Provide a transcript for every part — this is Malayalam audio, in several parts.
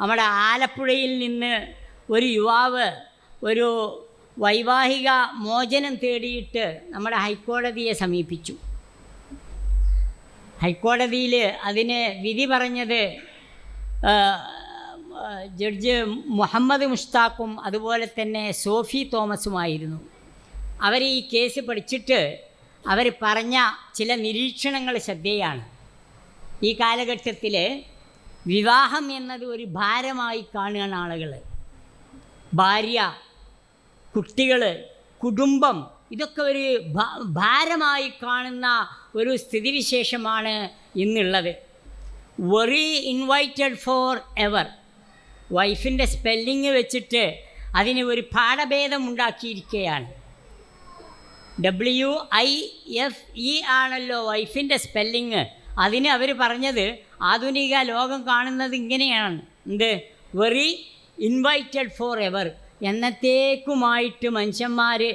നമ്മുടെ ആലപ്പുഴയിൽ നിന്ന് ഒരു യുവാവ് ഒരു വൈവാഹിക മോചനം തേടിയിട്ട് നമ്മുടെ ഹൈക്കോടതിയെ സമീപിച്ചു. ഹൈക്കോടതിയിൽ അതിന് വിധി പറഞ്ഞത് ജഡ്ജ് മുഹമ്മദ് മുഷ്താഖും അതുപോലെ തന്നെ സോഫി തോമസുമായിരുന്നു. അവർ ഈ കേസ് പഠിച്ചിട്ട് അവർ പറഞ്ഞ ചില നിരീക്ഷണങ്ങൾ ശ്രദ്ധേയാണ്. ഈ കാലഘട്ടത്തിൽ വിവാഹം എന്നത് ഒരു ഭാരമായി കാണുകയാണ് ആളുകൾ ഭാര്യ കുട്ടികൾ കുടുംബം ഇതൊക്കെ ഒരു ഭാരമായി കാണുന്ന ഒരു സ്ഥിതിവിശേഷമാണ് ഇന്നുള്ളത്. വെറി ഇൻവൈറ്റഡ് ഫോർ എവർ വൈഫിന്റെ സ്പെല്ലിങ് വെച്ചിട്ട് അതിന് ഒരു പാഠഭേദം ഉണ്ടാക്കിയിരിക്കുകയാണ്. ഡബ്ല്യു ഐ എഫ് ഇ ആണല്ലോ വൈഫിന്റെ സ്പെല്ലിങ് അതിന് അവർ പറഞ്ഞത് ആധുനിക ലോകം കാണുന്നത് ഇങ്ങനെയാണ്. എന്ത്? വെറി ഇൻവൈറ്റഡ് ഫോർ എവർ എന്നത്തേക്കുമായിട്ട് മനുഷ്യന്മാർ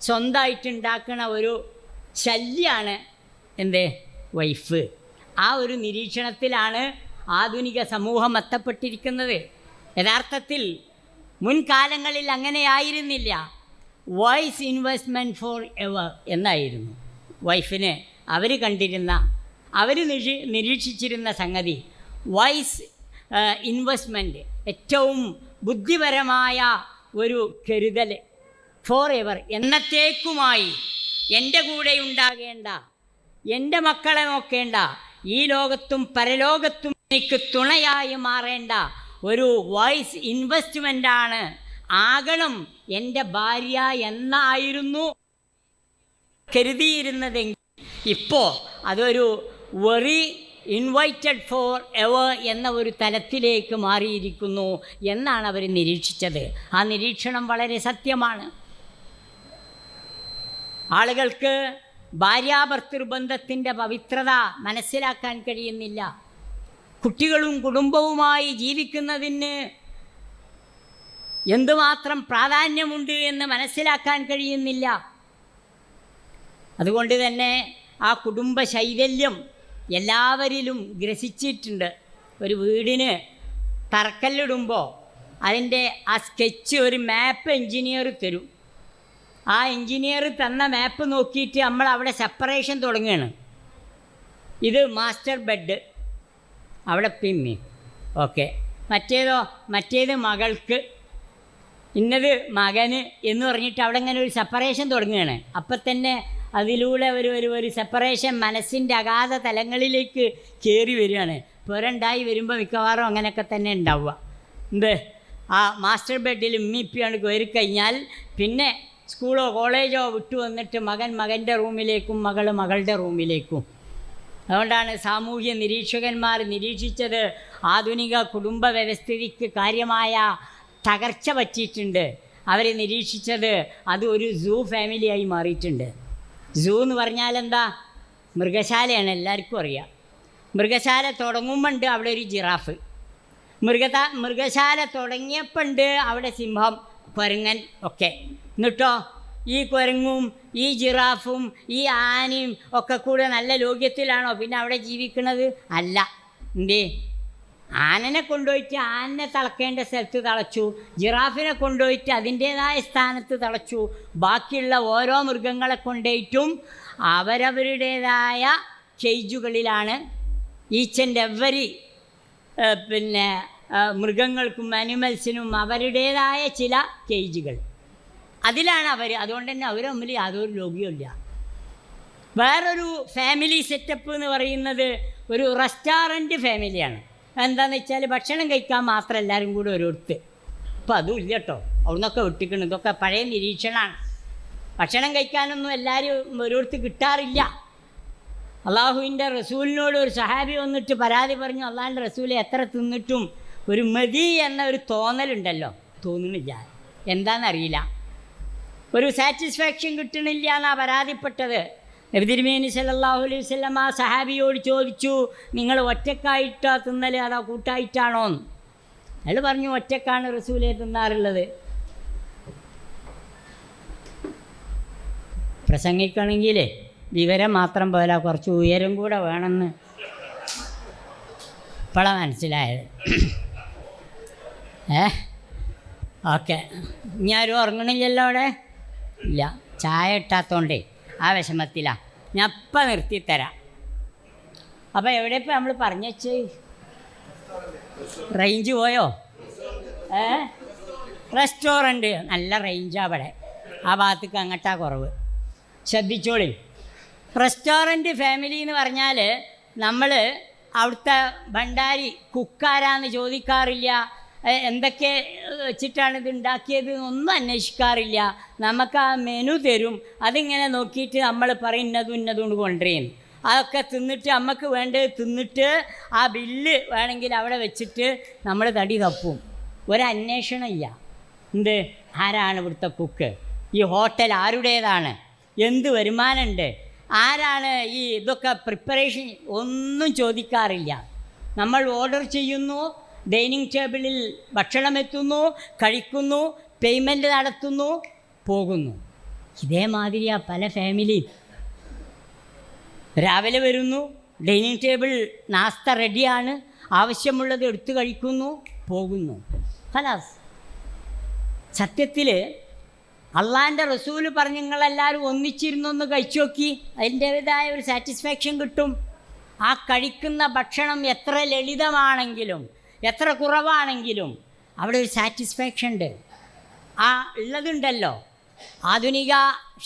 സ്വന്തമായിട്ടുണ്ടാക്കുന്ന ഒരു ശല്യമാണ് എന്ത്? വൈഫ് ആ ഒരു നിരീക്ഷണത്തിലാണ് ആധുനിക സമൂഹം എത്തപ്പെട്ടിരിക്കുന്നത് യഥാർത്ഥത്തിൽ മുൻകാലങ്ങളിൽ അങ്ങനെയായിരുന്നില്ല. വോയിസ് ഇൻവെസ്റ്റ്മെന്റ് ഫോർ എവർ എന്നായിരുന്നു വൈഫിന് അവർ കണ്ടിരുന്ന അവർ നിരീ നിരീക്ഷിച്ചിരുന്ന സംഗതി വൈസ് ഇൻവെസ്റ്റ്മെന്റ് ഏറ്റവും ബുദ്ധിപരമായ ഒരു കരുതൽ ഫോർ എവർ എന്നത്തേക്കുമായി എന്റെ കൂടെ ഉണ്ടാകേണ്ട എന്റെ മക്കളെ നോക്കേണ്ട ഈ ലോകത്തും പരലോകത്തും എനിക്ക് തുണയായി മാറേണ്ട ഒരു വോയിസ് ഇൻവെസ്റ്റ്മെന്റാണ് ആകണം എന്റെ ഭാര്യ എന്നായിരുന്നു കരുതിയിരുന്നതെങ്കിൽ ഇപ്പോൾ അതൊരു വെറി ഇൻവൈറ്റഡ് ഫോർ എവർ എന്ന ഒരു തലത്തിലേക്ക് മാറിയിരിക്കുന്നു എന്നാണ് അവർ നിരീക്ഷിച്ചത്. ആ നിരീക്ഷണം വളരെ സത്യമാണ്. ആളുകൾക്ക് ഭാര്യാഭർത്തൃബന്ധത്തിന്റെ പവിത്രത മനസ്സിലാക്കാൻ കഴിയുന്നില്ല. കുട്ടികളും കുടുംബവുമായി ജീവിക്കുന്നതിന് എന്തുമാത്രം പ്രാധാന്യമുണ്ട് എന്ന് മനസ്സിലാക്കാൻ കഴിയുന്നില്ല. അതുകൊണ്ട് തന്നെ ആ കുടുംബ ശൈഥല്യം എല്ലാവരിലും ഗ്രസിച്ചിട്ടുണ്ട്. ഒരു വീടിന് തറക്കല്ലിടുമ്പോൾ അതിന്റെ ആ സ്കെച്ച് ഒരു മാപ്പ് എൻജിനീയർ തരും. ആ എൻജിനീയർ തന്ന മാപ്പ് നോക്കിയിട്ട് നമ്മൾ അവിടെ സെപ്പറേഷൻ തുടങ്ങുകയാണ് ഇത് മാസ്റ്റർ ബെഡ് അവിടെ പിമ്മി ഓക്കെ മറ്റേതോ മറ്റേത് മകൾക്ക്. ഇന്നത് മകന് എന്ന് പറഞ്ഞിട്ട് അവിടെ ഇങ്ങനെ ഒരു സെപ്പറേഷൻ തുടങ്ങുകയാണ് അപ്പം തന്നെ അതിലൂടെ ഒരു ഒരു ഒരു സെപ്പറേഷൻ മനസ്സിന്റെ അഗാധ തലങ്ങളിലേക്ക് കയറി വരികയാണ്. പുരണ്ടായി വരുമ്പോൾ മിക്കവാറും അങ്ങനെയൊക്കെ തന്നെ ഉണ്ടാവുക. എന്ത്? ആ മാസ്റ്റർ ബെഡിൽ ഉമ്മിപ്പിയാണ് കയറി കഴിഞ്ഞാൽ പിന്നെ സ്കൂളോ കോളേജോ വിട്ടു വന്നിട്ട് മകൻ മകന്റെ റൂമിലേക്കും മകൾ മകളുടെ റൂമിലേക്കും. അതുകൊണ്ടാണ് സാമൂഹ്യ നിരീക്ഷകന്മാർ നിരീക്ഷിച്ചത്. ആധുനിക കുടുംബ വ്യവസ്ഥിതിക്ക് കാര്യമായ തകർച്ച പറ്റിയിട്ടുണ്ട്. അവരെ നിരീക്ഷിച്ചത് അത് ഒരു സൂ ഫാമിലിയായി മാറിയിട്ടുണ്ട്. സൂ എന്ന് പറഞ്ഞാൽ എന്താ? മൃഗശാലയാണ് എല്ലാവർക്കും അറിയാം. മൃഗശാല തുടങ്ങുമ്പോണ്ട് അവിടെ ഒരു ജിറാഫ്. മൃഗത മൃഗശാല തുടങ്ങിയപ്പോണ്ട് അവിടെ സിംഹം കുരങ്ങൻ ഒക്കെ. എന്നിട്ടോ? ഈ കുരങ്ങും ഈ ജിറാഫും ഈ ആനയും ഒക്കെ കൂടെ നല്ല ലോക്യത്തിലാണോ പിന്നെ അവിടെ ജീവിക്കുന്നത്? അല്ല. എന്തേ? ആനനെ കൊണ്ടുപോയിട്ട് ആനനെ തളക്കേണ്ട സ്ഥലത്ത് തളച്ചു ജിറാഫിനെ കൊണ്ടുപോയിട്ട് അതിന്റേതായ സ്ഥാനത്ത് തളച്ചു. ബാക്കിയുള്ള ഓരോ മൃഗങ്ങളെ കൊണ്ടുപോയിട്ടും അവരവരുടേതായ കേജുകളിലാണ് ഈച്ചന്റെ എവരി പിന്നെ മൃഗങ്ങൾക്കും അനിമൽസിനും അവരുടേതായ ചില കേജുകൾ അതിലാണ് അവർ അതുകൊണ്ട് തന്നെ അവർ തമ്മിൽ യാതൊരു ലോകിയുമില്ല വേറൊരു ഫാമിലി സെറ്റപ്പ് എന്ന് പറയുന്നത് ഒരു റെസ്റ്റോറന്റ് ഫാമിലിയാണ്. എന്താണെന്ന് വെച്ചാൽ ഭക്ഷണം കഴിക്കാൻ മാത്രം എല്ലാവരും കൂടി ഒരിടത്ത് അപ്പോൾ അതും ഇല്ല കേട്ടോ അവിടുന്നൊക്കെ വെട്ടിക്കണം ഇതൊക്കെ പഴയ നിരീക്ഷണമാണ് ഭക്ഷണം കഴിക്കാനൊന്നും എല്ലാവരും ഒരിടത്ത് കിട്ടാറില്ല. അള്ളാഹുവിന്റെ റസൂലിനോട് ഒരു സഹാബി വന്നിട്ട് പരാതി പറഞ്ഞു അള്ളാഹിന്റെ റസൂലെ എത്ര തിന്നിട്ടും ഒരു മതി എന്ന ഒരു തോന്നലുണ്ടല്ലോ? തോന്നുന്നില്ല എന്താണെന്നറിയില്ല ഒരു സാറ്റിസ്ഫാക്ഷൻ കിട്ടണില്ല എന്നാണ് പരാതിപ്പെട്ടത്. നബിതിരുമേനി സല്ലല്ലാഹു അലൈഹി വസല്ലം ആ സഹാബിയോട് ചോദിച്ചു നിങ്ങൾ ഒറ്റക്കായിട്ടാ തിന്നൽ അതോ കൂട്ടായിട്ടാണോ? എന്ന്. അയാൾ പറഞ്ഞു ഒറ്റക്കാണ് റസൂലെ തിന്നാറുള്ളത്. പ്രസംഗിക്കണമെങ്കിൽ വിവരം മാത്രം പോലെ കുറച്ച് ഉയരം കൂടെ വേണമെന്ന് ഇപ്പോഴാണ് മനസ്സിലായത്. ഏ? ഓക്കെ. ഇനി ആരും ഉറങ്ങണില്ലല്ലോ അവിടെ? ഇല്ല. ചായ ഇട്ടാത്തോണ്ടേ ആ വിഷമത്തിലാ. ഞാൻ ഇപ്പം നിർത്തിത്തരാം അപ്പോൾ എവിടെ ഇപ്പം നമ്മൾ പറഞ്ഞു വെച്ചേ റേഞ്ച് പോയോ? ഏ? റെസ്റ്റോറന്റ് നല്ല റേഞ്ചാണ് അവിടെ. ആ ഭാഗത്തേക്ക് അങ്ങോട്ടാ കുറവ്. ശ്രദ്ധിച്ചോളി. റെസ്റ്റോറന്റ് ഫാമിലി എന്ന് പറഞ്ഞാൽ നമ്മൾ അവിടുത്തെ ഭണ്ടാരി കുക്കാരാന്ന് ചോദിക്കാറില്ല. എന്തൊക്കെ വെച്ചിട്ടാണ് ഇത് ഉണ്ടാക്കിയത് ഒന്നും അന്വേഷിക്കാറില്ല. നമുക്ക് ആ മെനു തരും. അതിങ്ങനെ നോക്കിയിട്ട് നമ്മൾ പറയും ഇന്നതും ഇന്നതും കൊണ്ടുവരും. അതൊക്കെ തിന്നിട്ട് നമുക്ക് വേണ്ടത് തിന്നിട്ട് ആ ബില്ല് വേണമെങ്കിൽ അവിടെ വെച്ചിട്ട് നമ്മൾ തടി തപ്പും. ഒരന്വേഷണം ഇല്ല. എന്ത്? ആരാണ് ഇവിടുത്തെ കുക്ക് ഈ ഹോട്ടൽ ആരുടേതാണ്? എന്ത് വരുമാനമുണ്ട്? ആരാണ് ഈ ഇതൊക്കെ പ്രിപ്പറേഷൻ ഒന്നും ചോദിക്കാറില്ല. നമ്മൾ ഓർഡർ ചെയ്യുന്നു ഡൈനിങ് ടേബിളിൽ ഭക്ഷണം എത്തുന്നു കഴിക്കുന്നു പേയ്മെന്റ് നടത്തുന്നു പോകുന്നു. ഇതേമാതിരിയാ പല ഫാമിലി. രാവിലെ വരുന്നു ഡൈനിങ് ടേബിൾ നാസ്ത റെഡിയാണ് ആവശ്യമുള്ളത് എടുത്തു കഴിക്കുന്നു പോകുന്നു. ഫലാസ് സത്യത്തിൽ അള്ളാന്റെ റസൂൽ പറഞ്ഞ് നിങ്ങളെല്ലാവരും ഒന്നിച്ചിരുന്നൊന്ന് കഴിച്ചു നോക്കി അതിന്റേതായ ഒരു സാറ്റിസ്ഫാക്ഷൻ കിട്ടും. ആ കഴിക്കുന്ന ഭക്ഷണം എത്ര ലളിതമാണെങ്കിലും എത്ര കുറവാണെങ്കിലും അവിടെ ഒരു സാറ്റിസ്ഫാക്ഷൻ ഉണ്ട്. ആ ഉള്ളതുണ്ടല്ലോ. ആധുനിക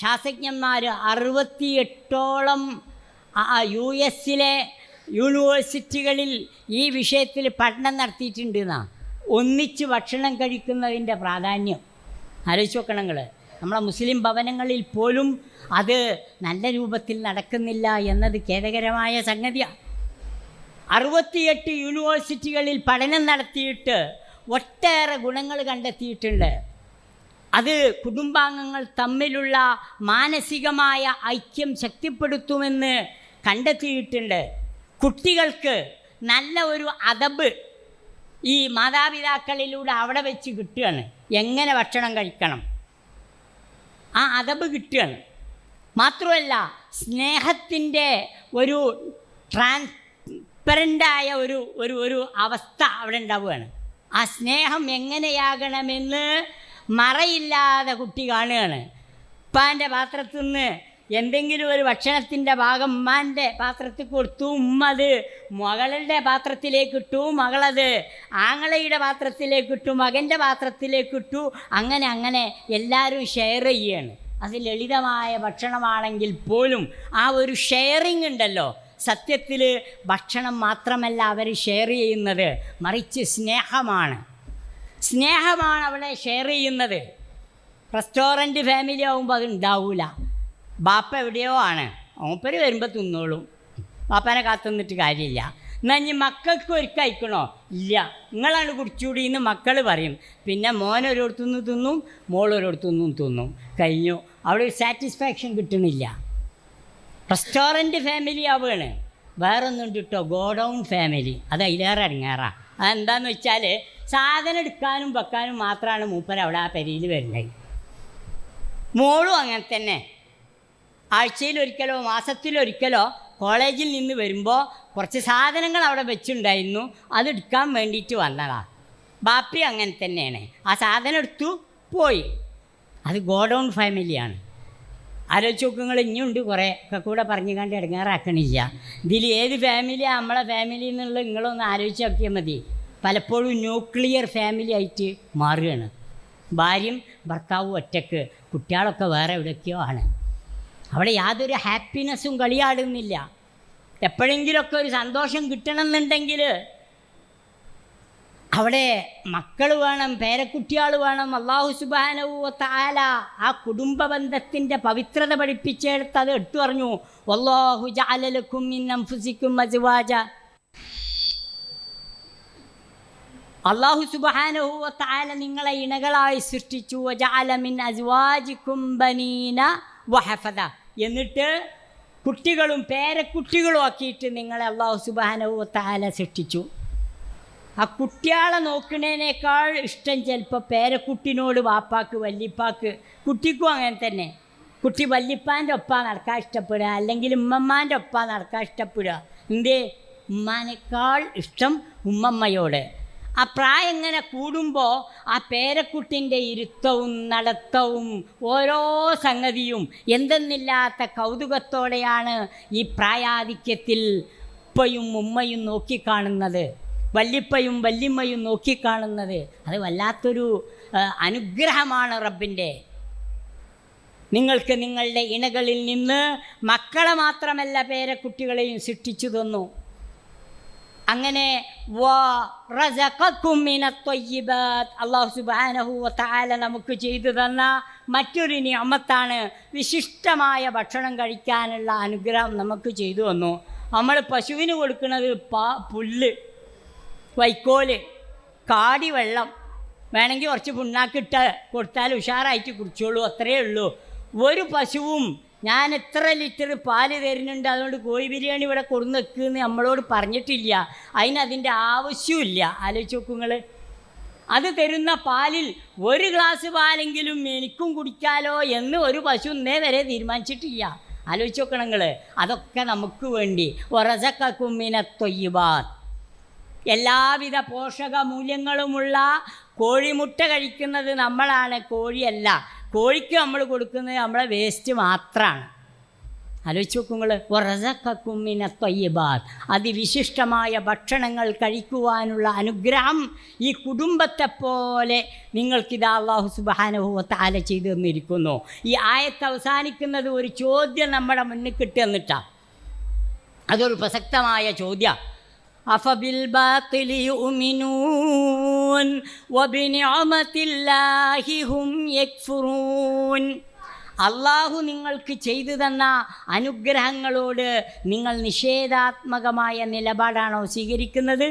ശാസ്ത്രജ്ഞന്മാർ അറുപത്തിയെട്ടോളം യു എസിലെ യൂണിവേഴ്സിറ്റികളിൽ ഈ വിഷയത്തിൽ പഠനം നടത്തിയിട്ടുണ്ട് എന്നാ ഒന്നിച്ച് ഭക്ഷണം കഴിക്കുന്നതിന്റെ പ്രാധാന്യം. ആലോചിച്ച് നോക്കണം നിങ്ങൾ നമ്മളെ മുസ്ലിം ഭവനങ്ങളിൽ പോലും അത് നല്ല രൂപത്തിൽ നടക്കുന്നില്ല എന്നത് ഖേദകരമായ സംഗതിയാണ് അറുപത്തിയെട്ട് യൂണിവേഴ്സിറ്റികളിൽ പഠനം നടത്തിയിട്ട് ഒട്ടേറെ ഗുണങ്ങൾ കണ്ടെത്തിയിട്ടുണ്ട്. അത് കുടുംബാംഗങ്ങൾ തമ്മിലുള്ള മാനസികമായ ഐക്യം ശക്തിപ്പെടുത്തുമെന്ന് കണ്ടെത്തിയിട്ടുണ്ട്. കുട്ടികൾക്ക് നല്ല ഒരു അതബ് ഈ മാതാപിതാക്കളിലൂടെ അവിടെ വെച്ച് കിട്ടുകയാണ്. എങ്ങനെ ഭക്ഷണം കഴിക്കണം? ആ അതബ് കിട്ടുകയാണ്. മാത്രമല്ല സ്നേഹത്തിന്റെ ഒരു ട്രാൻസ്പെറന്റായ ഒരു ഒരു ഒരു അവസ്ഥ അവിടെ ഉണ്ടാവുകയാണ്. ആ സ്നേഹം എങ്ങനെയാകണമെന്ന് മറയില്ലാതെ കുട്ടി കാണുകയാണ്. ഉപ്പാന്റെ പാത്രത്തിൽ നിന്ന് എന്തെങ്കിലും ഒരു ഭക്ഷണത്തിന്റെ ഭാഗം ഉമ്മാന്റെ പാത്രത്തിൽ കൊടുത്തു ഉമ്മ അത് മകളുടെ പാത്രത്തിലേക്ക് ഇട്ടു മകളത് ആങ്ങളയുടെ പാത്രത്തിലേക്ക് ഇട്ടു മകന്റെ പാത്രത്തിലേക്ക് ഇട്ടു അങ്ങനെ അങ്ങനെ എല്ലാവരും ഷെയർ ചെയ്യുകയാണ് അത് ലളിതമായ ഭക്ഷണമാണെങ്കിൽ പോലും ആ ഒരു ഷെയറിങ് ഉണ്ടല്ലോ. സത്യത്തിൽ ഭക്ഷണം മാത്രമല്ല അവർ ഷെയർ ചെയ്യുന്നത്. മറിച്ച് സ്നേഹമാണ്. സ്നേഹമാണ് അവിടെ ഷെയർ ചെയ്യുന്നത്. റെസ്റ്റോറന്റ് ഫാമിലി ആകുമ്പോൾ അത് ഉണ്ടാവില്ല ബാപ്പ എവിടെയോ ആണ്. മൂപ്പര് വരുമ്പോൾ തിന്നോളും. ബാപ്പനെ കാത്തുനിന്നിട്ട് കാര്യമില്ല. എന്നാൽ ഇനി മക്കൾക്ക് ഒരുക്കം അയക്കണോ ഇല്ല. നിങ്ങളാണ് കുടിച്ചുകൂടി എന്ന് മക്കൾ പറയും. പിന്നെ മോൻ ഒരിടത്തുനിന്ന് തിന്നും മോൾ ഒരിടത്തുനിന്നും തിന്നും. കഴിഞ്ഞു. അവിടെ ഒരു സാറ്റിസ്ഫാക്ഷൻ കിട്ടണില്ല. റെസ്റ്റോറന്റ് ഫാമിലി ആവുകയാണ്. വേറൊന്നും കിട്ടോ ഗോഡൗൺ ഫാമിലി അത് അതിലേറെ ഇറങ്ങാറാ അതെന്താന്ന് വെച്ചാൽ സാധനം എടുക്കാനും വെക്കാനും മാത്രമാണ് മൂപ്പർ അവിടെ ആ പെരിയിൽ വരുന്നത് മോളും അങ്ങനെ തന്നെ. ആഴ്ചയിൽ ആഴ്ചയിലൊരിക്കലോ മാസത്തിലൊരിക്കലോ കോളേജിൽ നിന്ന് വരുമ്പോൾ കുറച്ച് സാധനങ്ങൾ അവിടെ വെച്ചിട്ടുണ്ടായിരുന്നു അതെടുക്കാൻ വേണ്ടിയിട്ട് വന്നതാ. ബാപ്പി അങ്ങനെ തന്നെയാണ്. ആ സാധനം എടുത്തു പോയി. അത് ഗോഡൗൺ ഫാമിലിയാണ് ആലോചിച്ച് നോക്കുങ്ങൾ ഇനിയുണ്ട് കുറേ. ഒക്കെ കൂടെ പറഞ്ഞു കണ്ട് ഇടങ്ങാറാക്കണില്ല. ഇതിൽ ഏത് ഫാമിലിയാണ് നമ്മളെ ഫാമിലി എന്നുള്ളത് നിങ്ങളൊന്ന് ആലോചിച്ച് നോക്കിയാൽ മതി. പലപ്പോഴും ന്യൂക്ലിയർ ഫാമിലി ആയിട്ട് മാറുകയാണ്. ഭാര്യയും ഭർത്താവും ഒറ്റയ്ക്ക്. കുട്ടികളൊക്കെ വേറെ എവിടെയൊക്കെയോ ആണ്. അവിടെ യാതൊരു ഹാപ്പിനെസ്സും കളിയാടുന്നില്ല. എപ്പോഴെങ്കിലുമൊക്കെ ഒരു സന്തോഷം കിട്ടണമെന്നുണ്ടെങ്കിൽ അവിടെ മക്കൾ വേണം പേരക്കുട്ടികൾ വേണം. അള്ളാഹു സുബാനവുത്താല ആ കുടുംബ ബന്ധത്തിന്റെ പവിത്രത പഠിപ്പിച്ചെടുത്ത് അത് എടുത്തു പറഞ്ഞു. അള്ളാഹു ജാലലക്കും ഇന്നംഫുസിക്കും മജുവാജ അള്ളാഹു സുബാനഹുവത്താല നിങ്ങളെ ഇണകളായി സൃഷ്ടിച്ചു. ജാലമിൻ അസുവാജിക്കും ബനീന വഹഫദ എന്നിട്ട് കുട്ടികളും പേരക്കുട്ടികളും ആക്കിയിട്ട് നിങ്ങളെ അള്ളാഹു സുബാനഹുവത്താല സൃഷ്ടിച്ചു. ആ കുട്ടിയാളെ നോക്കുന്നതിനേക്കാൾ ഇഷ്ടം ചിലപ്പോൾ പേരക്കുട്ടിനോട് വാപ്പാക്ക് വല്യപ്പാക്ക് കുട്ടിക്കും അങ്ങനെ തന്നെ. കുട്ടി വല്യപ്പാന്റെ ഒപ്പാ നടക്കാൻ ഇഷ്ടപ്പെടുക അല്ലെങ്കിൽ ഉമ്മമ്മാന്റെ ഒപ്പാ നടക്കാൻ ഇഷ്ടപ്പെടുക. എന്തേ? ഉമ്മാനേക്കാൾ ഇഷ്ടം ഉമ്മമ്മയോട്. ആ പ്രായം ഇങ്ങനെ കൂടുമ്പോൾ ആ പേരക്കുട്ടിന്റെ ഇരുത്തവും നടത്തവും ഓരോ സംഗതിയും എന്തെന്നില്ലാത്ത കൗതുകത്തോടെയാണ് ഈ പ്രായാധിക്യത്തിൽ ഉപ്പയും ഉമ്മയും നോക്കിക്കാണുന്നത്. വല്ലിപ്പയും വല്ലിമ്മയും നോക്കിക്കാണുന്നത്. അത് വല്ലാത്തൊരു അനുഗ്രഹമാണ് റബ്ബിന്റെ. നിങ്ങൾക്ക് നിങ്ങളുടെ ഇണകളിൽ നിന്ന് മക്കളെ മാത്രമല്ല പേരെ കുട്ടികളെയും സൃഷ്ടിച്ചു തന്നു. അങ്ങനെ അള്ളാഹു സുബാനഹു താല നമുക്ക് ചെയ്തു തന്ന മറ്റൊരു നിയമത്താണ് വിശിഷ്ടമായ ഭക്ഷണം കഴിക്കാനുള്ള അനുഗ്രഹം നമുക്ക് ചെയ്തു തന്നു. നമ്മൾ പശുവിന് കൊടുക്കുന്നത് പാ പുല്ല്. വൈക്കോൽ കാടി വെള്ളം വേണമെങ്കിൽ കുറച്ച് പുണ്ണാക്കിട്ട് കൊടുത്താൽ ഉഷാറായിട്ട് കുടിച്ചോളൂ അത്രയേ ഉള്ളൂ. ഒരു പശുവും ഞാൻ എത്ര ലിറ്റർ പാൽ തരുന്നുണ്ട് അതുകൊണ്ട് കോഴി ബിരിയാണി ഇവിടെ കൊടുന്ന് വെക്കുമെന്ന് നമ്മളോട് പറഞ്ഞിട്ടില്ല. അതിനതിന്റെ ആവശ്യമില്ല ആലോചിച്ച് നോക്കുങ്ങൾ അത് തരുന്ന പാലിൽ ഒരു ഗ്ലാസ് പാലെങ്കിലും എനിക്കും കുടിക്കാലോ എന്ന് ഒരു പശു ഇന്നേ വരെ തീരുമാനിച്ചിട്ടില്ല. ആലോചിച്ച് നോക്കണം നിങ്ങൾ അതൊക്കെ നമുക്ക് വേണ്ടി. ഒറസക്കുമ്മിന തൊയ്യുബാർ എല്ലാവിധ പോഷക മൂല്യങ്ങളുമുള്ള കോഴിമുട്ട കഴിക്കുന്നത് നമ്മളാണ്. കോഴിയല്ല. കോഴിക്ക് നമ്മൾ കൊടുക്കുന്നത് നമ്മളെ വേസ്റ്റ് മാത്രമാണ് ആലോചിച്ച് നോക്കുങ്ങൾ ഒറസക്കുമ്മിന തൊയ്യബാർ അതിവിശിഷ്ടമായ ഭക്ഷണങ്ങൾ കഴിക്കുവാനുള്ള അനുഗ്രഹം ഈ കുടുംബത്തെ പോലെ അള്ളാഹു സുബാനുഭവത്തെ ആല ചെയ്തു തന്നിരിക്കുന്നു. ഈ ആയത്ത് അവസാനിക്കുന്നത് ഒരു ചോദ്യം നമ്മുടെ മുന്നിൽ കിട്ടുന്നിട്ടാണ് അതൊരു പ്രസക്തമായ ചോദ്യം. أفبالباطل يؤمنون وبنعمة الله هم يكفرون അള്ളാഹു നിങ്ങൾക്ക് ചെയ്തു തന്ന അനുഗ്രഹങ്ങളോട് നിങ്ങൾ നിഷേധാത്മകമായ നിലപാടാണോ സ്വീകരിക്കുന്നത്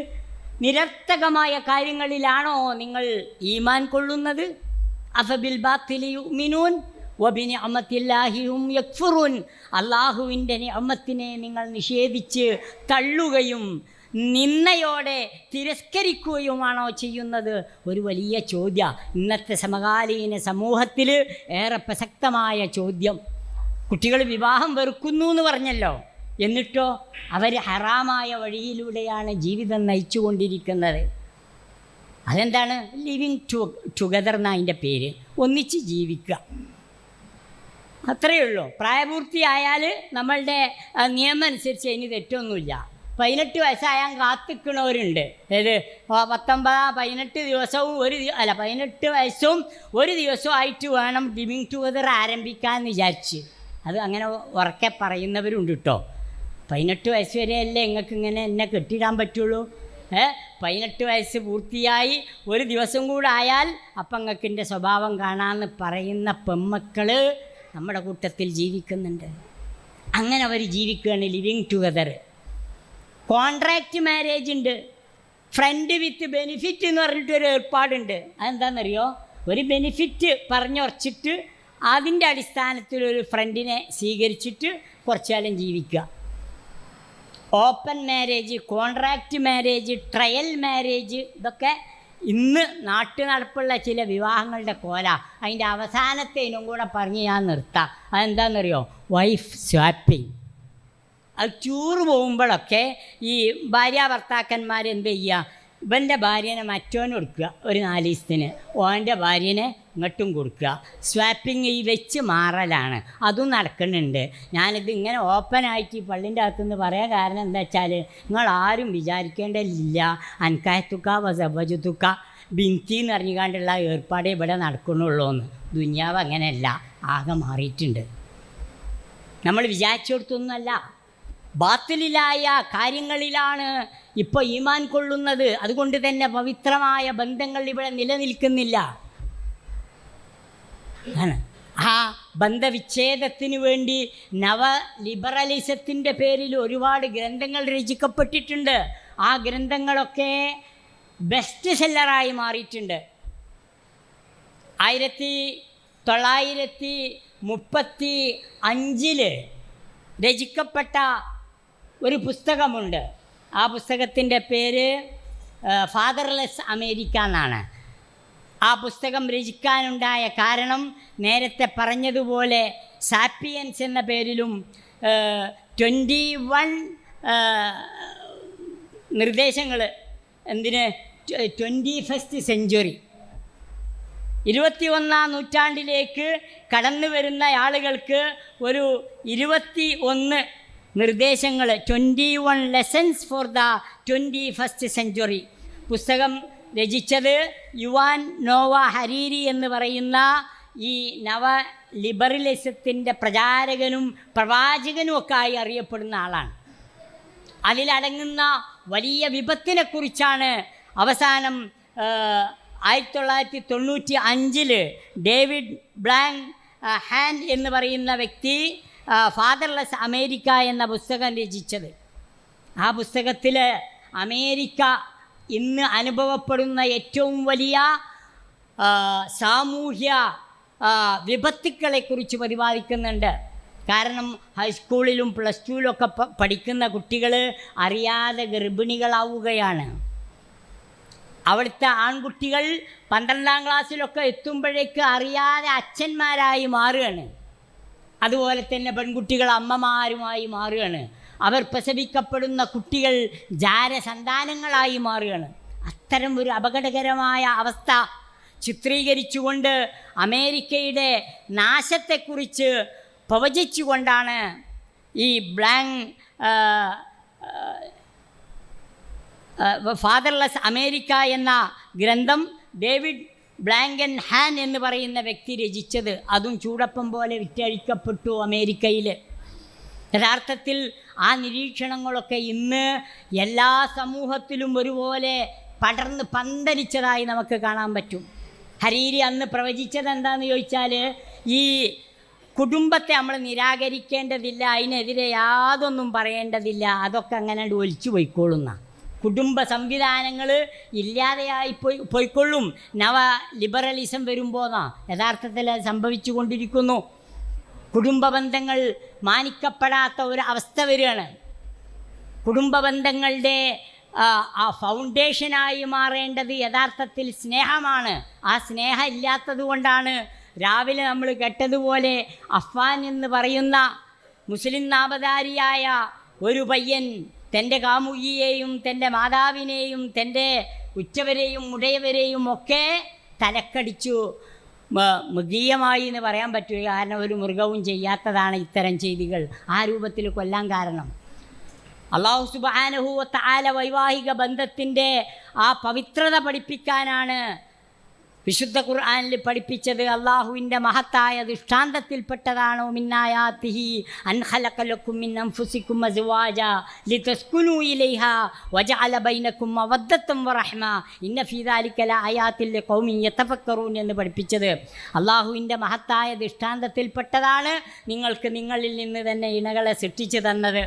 നിരർത്ഥകമായ കാര്യങ്ങളിലാണോ നിങ്ങൾ ഈമാൻ കൊള്ളുന്നത് അഫബിൽ ബാത്തിലി യുമിനൂൻ വബിനി അമ്മത്തില്ലാഹിയും യക്ഫുറുൻ അള്ളാഹുവിൻ്റെ അമ്മത്തിനെ നിങ്ങൾ നിഷേധിച്ച് തള്ളുകയും നിന്നയോടെ തിരസ്കരിക്കുകയുമാണോ ചെയ്യുന്നത്? ഒരു വലിയ ചോദ്യം. ഇന്നത്തെ സമകാലീന സമൂഹത്തിൽ ഏറെ പ്രസക്തമായ ചോദ്യം. കുട്ടികൾ വിവാഹം വെറുക്കുന്നു എന്ന് പറഞ്ഞല്ലോ. എന്നിട്ടോ അവർ ഹറാമായ വഴിയിലൂടെയാണ് ജീവിതം നയിച്ചുകൊണ്ടിരിക്കുന്നത്. അതെന്താണ്? ലിവിങ് ടു ടുഗദർ എന്ന അതിന്റെ പേര്. ഒന്നിച്ച് ജീവിക്കുക. അത്രയേ ഉള്ളൂ പ്രായപൂർത്തിയായാൽ നമ്മളുടെ നിയമം അനുസരിച്ച് അതിന് തെറ്റൊന്നുമില്ല. പതിനെട്ട് വയസ്സായാൽ കാത്തിക്കണവരുണ്ട്. അതായത് പത്തൊമ്പതാം പതിനെട്ട് ദിവസവും ഒരു അല്ല പതിനെട്ട് വയസ്സും ഒരു ദിവസവും ആയിട്ട് വേണം ലിവിങ് ടുഗദർ ആരംഭിക്കാമെന്ന് വിചാരിച്ച്. അത് അങ്ങനെ ഉറക്കെ പറയുന്നവരുണ്ട് കേട്ടോ പതിനെട്ട് വയസ്സ് വരെയല്ലേ നിങ്ങൾക്ക് ഇങ്ങനെ എന്നെ കെട്ടിടാൻ പറ്റുള്ളൂ? ഏ? പതിനെട്ട് വയസ്സ് പൂർത്തിയായി ഒരു ദിവസം കൂടെ ആയാൽ അപ്പം നിങ്ങൾക്ക് എന്റെ സ്വഭാവം കാണാമെന്ന് പറയുന്ന പെമ്മക്കൾ നമ്മുടെ കൂട്ടത്തിൽ ജീവിക്കുന്നുണ്ട്. അങ്ങനെ അവർ ജീവിക്കുകയാണ് ലിവിങ് ടുഗദർ കോൺട്രാക്റ്റ് മാരേജ് ഉണ്ട്. ഫ്രണ്ട് വിത്ത് ബെനിഫിറ്റ് എന്ന് പറഞ്ഞിട്ടൊരു ഏർപ്പാടുണ്ട്. അതെന്താണെന്നറിയോ ഒരു ബെനിഫിറ്റ് പറഞ്ഞുറച്ചിട്ട് അതിന്റെ അടിസ്ഥാനത്തിൽ ഒരു ഫ്രണ്ടിനെ സ്വീകരിച്ചിട്ട് കുറച്ചു കാലം ജീവിക്കുക. Open marriage contract marriage trial marriage ഇതൊക്കെ ഇന്ന് നാട്ടു നടപ്പുള്ള ചില വിവാഹങ്ങളുടെ കോല. അതിന്റെ അവസാനത്തെ ഇനും കൂടെ പറഞ്ഞ് ഞാൻ നിർത്താം. അതെന്താണെന്നറിയോ വൈഫ് സ്വാപ്പിംഗ് അത് ടൂർ പോകുമ്പോഴൊക്കെ ഈ ഭാര്യ ഭർത്താക്കന്മാർ എന്ത് ചെയ്യുക ഇവന്റെ ഭാര്യനെ മറ്റോന് കൊടുക്കുക ഒരു നാല് ദിവസത്തിന് ഓന്റെ ഭാര്യനെ ഇങ്ങോട്ടും കൊടുക്കുക. സ്വാപ്പിങ് ഈ വെച്ച് മാറലാണ്. അതും നടക്കുന്നുണ്ട്. ഞാനിത് ഇങ്ങനെ ഓപ്പണായിട്ട് ഈ പള്ളിന്റെ അകത്തുനിന്ന് പറയാൻ കാരണം എന്താ വെച്ചാൽ നിങ്ങൾ ആരും വിചാരിക്കേണ്ടതില്ല. അൻകായത്തുക്ക വസബജുത്തുക്ക ബിന്തി എന്ന് അറിഞ്ഞുകൊണ്ടുള്ള ഏർപ്പാടേ ഇവിടെ നടക്കുന്നുള്ളൂ എന്ന് ദുന്യാവ് അങ്ങനെയല്ല. ആകെ മാറിയിട്ടുണ്ട്. നമ്മൾ വിചാരിച്ചിടത്തൊന്നുമല്ല. ബാത്തിലായ കാര്യങ്ങളിലാണ് ഇപ്പോൾ ഈമാൻ കൊള്ളുന്നത്. അതുകൊണ്ട് തന്നെ പവിത്രമായ ബന്ധങ്ങൾ ഇവിടെ നിലനിൽക്കുന്നില്ല. ആ ബന്ധവിച്ഛേദത്തിന് വേണ്ടി നവ ലിബറലിസത്തിന്റെ പേരിൽ ഒരുപാട് ഗ്രന്ഥങ്ങൾ രചിക്കപ്പെട്ടിട്ടുണ്ട്. ആ ഗ്രന്ഥങ്ങളൊക്കെ ബെസ്റ്റ് സെല്ലറായി മാറിയിട്ടുണ്ട്. ആയിരത്തി തൊള്ളായിരത്തി മുപ്പത്തി അഞ്ചിൽ രചിക്കപ്പെട്ട ഒരു പുസ്തകമുണ്ട്. ആ പുസ്തകത്തിന്റെ പേര് ഫാദർലെസ് അമേരിക്ക എന്നാണ്. ആ പുസ്തകം രചിക്കാനുണ്ടായ കാരണം നേരത്തെ പറഞ്ഞതുപോലെ സാപ്പിയൻസ് എന്ന പേരിലും ട്വന്റി വൺ നിർദ്ദേശങ്ങൾ എന്തിന്? ട്വന്റി ഫസ്റ്റ് സെഞ്ച്വറി ഇരുപത്തി ഒന്നാം നൂറ്റാണ്ടിലേക്ക് കടന്നു വരുന്ന ആളുകൾക്ക് ഒരു ഇരുപത്തി ഒന്ന് നിർദ്ദേശങ്ങൾ twenty one lessons for the twenty first century പുസ്തകം രചിച്ചത് യുവാൻ നോവ ഹരീരി എന്ന് പറയുന്ന ഈ നവ ലിബറലിസത്തിന്റെ പ്രചാരകനും പ്രവാചകനും ഒക്കെ ആയി അറിയപ്പെടുന്ന ആളാണ്. അതിലടങ്ങുന്ന വലിയ വിപത്തിനെക്കുറിച്ചാണ് അവസാനം ആയിരത്തി തൊള്ളായിരത്തി തൊണ്ണൂറ്റി അഞ്ചിൽ ഡേവിഡ് ബ്ലാങ് ഹാൻ എന്ന് പറയുന്ന വ്യക്തി ഫാദർലെസ് അമേരിക്ക എന്ന പുസ്തകം രചിച്ചത്. ആ പുസ്തകത്തിൽ അമേരിക്ക ഇന്ന് അനുഭവപ്പെടുന്ന ഏറ്റവും വലിയ സാമൂഹ്യ വിപത്തുക്കളെക്കുറിച്ച് പ്രതിപാദിക്കുന്നുണ്ട് കാരണം ഹൈസ്കൂളിലും പ്ലസ് ടുവിലൊക്കെ പഠിക്കുന്ന കുട്ടികൾ അറിയാതെ ഗർഭിണികളാവുകയാണ്. അവിടുത്തെ ആൺകുട്ടികൾ പന്ത്രണ്ടാം ക്ലാസ്സിലൊക്കെ എത്തുമ്പോഴേക്ക് അറിയാതെ അച്ഛന്മാരായി മാറുകയാണ്. അതുപോലെ തന്നെ പെൺകുട്ടികൾ അമ്മമാരുമായി മാറുകയാണ്. അവർ പ്രസവിക്കപ്പെടുന്ന കുട്ടികൾ ജാരസന്താനങ്ങളായി മാറുകയാണ്. അത്തരം ഒരു അപകടകരമായ അവസ്ഥ ചിത്രീകരിച്ചുകൊണ്ട് അമേരിക്കയുടെ നാശത്തെക്കുറിച്ച് പ്രവചിച്ചുകൊണ്ടാണ് ഈ ബ്ലാങ് ഫാദർലെസ് അമേരിക്ക എന്ന ഗ്രന്ഥം ഡേവിഡ് ബ്ലാങ്കൻ ഹാൻ എന്ന് പറയുന്ന വ്യക്തി രചിച്ചത്. അതും ചൂടപ്പം പോലെ വിറ്റഴിക്കപ്പെട്ടു അമേരിക്കയിൽ യഥാർത്ഥത്തിൽ ആ നിരീക്ഷണങ്ങളൊക്കെ ഇന്ന് എല്ലാ സമൂഹത്തിലും ഒരുപോലെ പടർന്ന് പന്തലിച്ചതായി നമുക്ക് കാണാൻ പറ്റും. ഹരീരി അന്ന് പ്രവചിച്ചത് എന്താണെന്ന് ചോദിച്ചാൽ ഈ കുടുംബത്തെ നമ്മൾ നിരാകരിക്കേണ്ടതില്ല അതിനെതിരെ യാതൊന്നും പറയേണ്ടതില്ല അതൊക്കെ അങ്ങനെ ഒലിച്ചു പോയിക്കോളുന്ന. കുടുംബ സംവിധാനങ്ങൾ ഇല്ലാതെയായി പോയി പോയിക്കൊള്ളും. നവ ലിബറലിസം വരുമ്പോന്നാ യഥാർത്ഥത്തിൽ അത് സംഭവിച്ചു കൊണ്ടിരിക്കുന്നു കുടുംബ ബന്ധങ്ങൾ മാനിക്കപ്പെടാത്ത ഒരു അവസ്ഥ വരികയാണ്. കുടുംബ ബന്ധങ്ങളുടെ ആ, ഫൗണ്ടേഷനായി മാറേണ്ടത് യഥാർത്ഥത്തിൽ സ്നേഹമാണ്. ആ സ്നേഹം ഇല്ലാത്തത് കൊണ്ടാണ്. രാവിലെ നമ്മൾ കേട്ടതുപോലെ അഫ്വാൻ എന്ന് പറയുന്ന മുസ്ലിം നാമധാരിയായ ഒരു പയ്യൻ തന്റെ കാമുകിയെയും തന്റെ മാതാവിനെയും തന്റെ ഉച്ചവരെയും ഉടയവരെയും ഒക്കെ തലക്കടിച്ചു. മൃഗീയമായി എന്ന് പറയാൻ പറ്റില്ല കാരണം ഒരു മൃഗവും ചെയ്യാത്തതാണ് ഇത്തരം ചെയ്തികൾ. ആ രൂപത്തിൽ കൊല്ലാൻ കാരണം. അള്ളാഹു സുബാനഹുവത്ത ആല വൈവാഹിക ബന്ധത്തിന്റെ ആ പവിത്രത പഠിപ്പിക്കാനാണ് വിശുദ്ധ ഖുർആാനിൽ പഠിപ്പിച്ചത് അള്ളാഹുവിന്റെ മഹത്തായ ദൃഷ്ടാന്തത്തിൽപ്പെട്ടതാണോ? മിന്നായാത്തിഹി അൻഹലക്കലക്കും മിൻ അൻഫുസിക്കും അസ്വാജ ലിതസ്കുനു ഇലൈഹ വജഅല ബൈനക്കും മവദ്ദത്തും വറഹ്മ ഇന്ന ഫീ ദാലിക കൗമി യത്തഫക്കറൂൻ എന്ന് പഠിപ്പിച്ചത്. അള്ളാഹുവിന്റെ മഹത്തായ ദൃഷ്ടാന്തത്തിൽപ്പെട്ടതാണ് നിങ്ങൾക്ക് നിങ്ങളിൽ നിന്ന് തന്നെ ഇണകളെ സൃഷ്ടിച്ചു തന്നത്.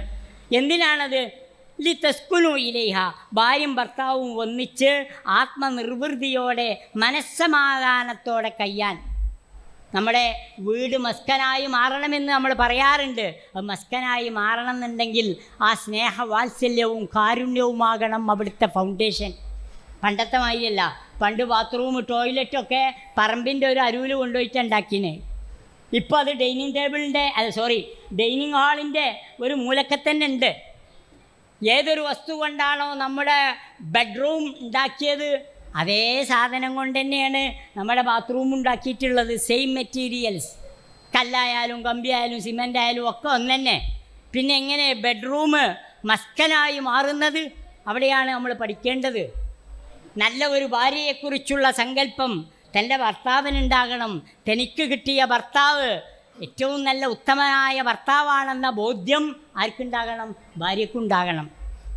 എന്തിനാണത്? ലി തസ്കുനു ഇലൈഹ ഭാര്യയും ഭർത്താവും ഒന്നിച്ച് ആത്മനിർവൃതിയോടെ മനസ്സമാധാനത്തോടെ കയ്യാൻ. നമ്മുടെ വീട് മസ്കനായി മാറണമെന്ന് നമ്മൾ പറയാറുണ്ട്. അത് മസ്കനായി മാറണം എന്നുണ്ടെങ്കിൽ ആ സ്നേഹവാത്സല്യവും കാരുണ്യവുമാകണം അവിടുത്തെ ഫൗണ്ടേഷൻ പണ്ടത്തെ മാതിരിയല്ല. പണ്ട് ബാത്റൂം ടോയ്ലറ്റൊക്കെ പറമ്പിന്റെ ഒരു അരുവിൽ കൊണ്ടുപോയിട്ട് ഉണ്ടാക്കിനെ ഇപ്പോൾ അത് ഡൈനിങ് ടേബിളിന്റെ അല്ല സോറി ഡൈനിങ് ഹാളിന്റെ ഒരു മൂലക്കത്തന്നെ ഉണ്ട്. ഏതൊരു വസ്തു കൊണ്ടാണോ നമ്മുടെ ബെഡ്റൂം ഉണ്ടാക്കിയത്? അതേ സാധനം കൊണ്ട് തന്നെയാണ് നമ്മുടെ ബാത്റൂം ഉണ്ടാക്കിയിട്ടുള്ളത്. സെയിം മെറ്റീരിയൽസ് കല്ലായാലും കമ്പിയായാലും സിമന്റ് ആയാലും ഒക്കെ ഒന്ന് തന്നെ. പിന്നെ എങ്ങനെ ബെഡ്റൂം മസ്കനായി മാറുന്നത്? അവിടെയാണ് നമ്മൾ പഠിക്കേണ്ടത്. നല്ല ഒരു ഭാര്യയെക്കുറിച്ചുള്ള സങ്കല്പം. തന്റെ ഭർത്താവിനുണ്ടാകണം. തനിക്ക് കിട്ടിയ ഭർത്താവ് ഏറ്റവും നല്ല ഉത്തമനായ ഭർത്താവാണെന്ന ബോധ്യം ആർക്കുണ്ടാകണം? ഭാര്യക്കുണ്ടാകണം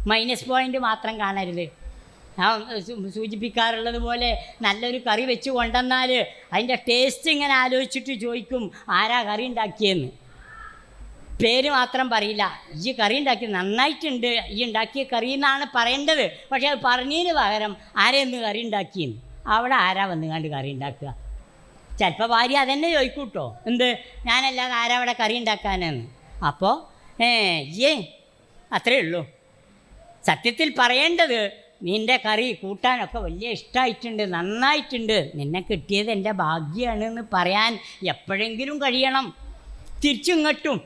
മൈനസ് പോയിന്റ് മാത്രം കാണരുത്. ഞാൻ സൂചിപ്പിക്കാറുള്ളത് പോലെ നല്ലൊരു കറി വെച്ച് കൊണ്ടുവന്നാൽ അതിന്റെ ടേസ്റ്റ് ഇങ്ങനെ ആലോചിച്ചിട്ട് ചോദിക്കും ആരാ കറി ഉണ്ടാക്കിയെന്ന്? പേര് മാത്രം പറയില്ല. ഈ കറി ഉണ്ടാക്കി നന്നായിട്ടുണ്ട്. ഈ ഉണ്ടാക്കിയ കറി എന്നാണ് പറയേണ്ടത്. പക്ഷേ അത് പറഞ്ഞതിന് പകരം ആരെന്ന് കറി ഉണ്ടാക്കിയെന്ന്? അവിടെ ആരാ വന്നുകാണ്ട് കറി ഉണ്ടാക്കുക? ചിലപ്പോൾ ഭാര്യ അതന്നെ ചോദിക്കും കേട്ടോ എന്ത്? ഞാനല്ലാതെ ആരവിടെ കറി ഉണ്ടാക്കാനെന്ന്. അപ്പോൾ ഏ ഏ അത്രേ ഉള്ളൂ. സത്യത്തിൽ പറയേണ്ടത് നിന്റെ കറി കൂട്ടാനൊക്കെ വലിയ ഇഷ്ടമായിട്ടുണ്ട് നന്നായിട്ടുണ്ട്. നിന്നെ കിട്ടിയത് എന്റെ ഭാഗ്യമാണ് എന്ന് പറയാൻ എപ്പോഴെങ്കിലും കഴിയണം. തിരിച്ചിങ്ങോട്ടും.